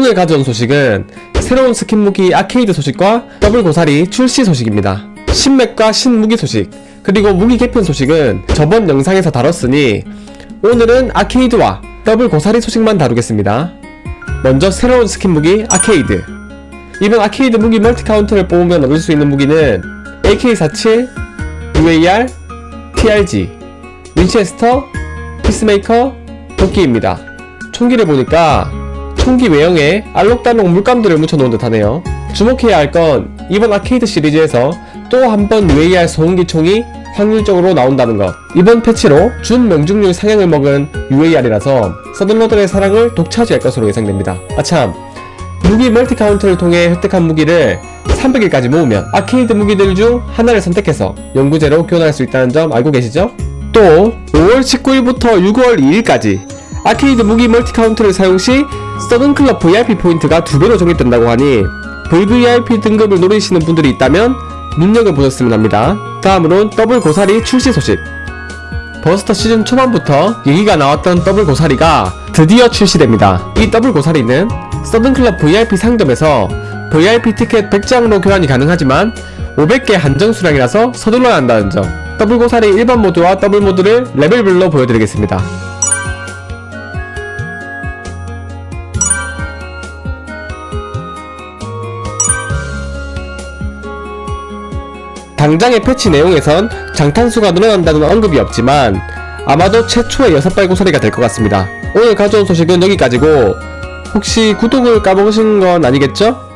오늘 가져온 소식은 새로운 스킨 무기 아케이드 소식과 더블 고사리 출시 소식입니다. 신맵과 신무기 소식, 그리고 무기 개편 소식은 저번 영상에서 다뤘으니 오늘은 아케이드와 더블 고사리 소식만 다루겠습니다. 먼저 새로운 스킨 무기 아케이드. 이번 아케이드 무기 멀티 카운터를 뽑으면 얻을 수 있는 무기는 AK-47, UAR, TRG, 윈체스터, 피스메이커, 도끼입니다. 총기를 보니까 총기 외형에 알록달록 물감들을 묻혀놓은 듯 하네요. 주목해야 할 건 이번 아케이드 시리즈에서 또 한번 UAR 소음기 총이 확률적으로 나온다는 것. 이번 패치로 준 명중률 상향을 먹은 UAR이라서 서든러들의 사랑을 독차지할 것으로 예상됩니다. 아참, 무기 멀티 카운트를 통해 획득한 무기를 300일까지 모으면 아케이드 무기들 중 하나를 선택해서 연구제로 교환할 수 있다는 점 알고 계시죠? 또 5월 19일부터 6월 2일까지 아케이드 무기 멀티 카운트를 사용 시 서든클럽 VIP 포인트가 두 배로 적립된다고 하니 VVIP 등급을 노리시는 분들이 있다면 눈여겨보셨으면 합니다. 다음으론 더블 고사리 출시 소식. 버스터 시즌 초반부터 얘기가 나왔던 더블 고사리가 드디어 출시됩니다. 이 더블 고사리는 서든클럽 VIP 상점에서 VIP 티켓 100장으로 교환이 가능하지만 500개 한정 수량이라서 서둘러야 한다는 점. 더블 고사리 일반 모드와 더블 모드를 레벨별로 보여드리겠습니다. 당장의 패치 내용에선 장탄수가 늘어난다는 언급이 없지만 아마도 최초의 여섯 발 고사리가 될 것 같습니다. 오늘 가져온 소식은 여기까지고 혹시 구독을 까먹으신 건 아니겠죠?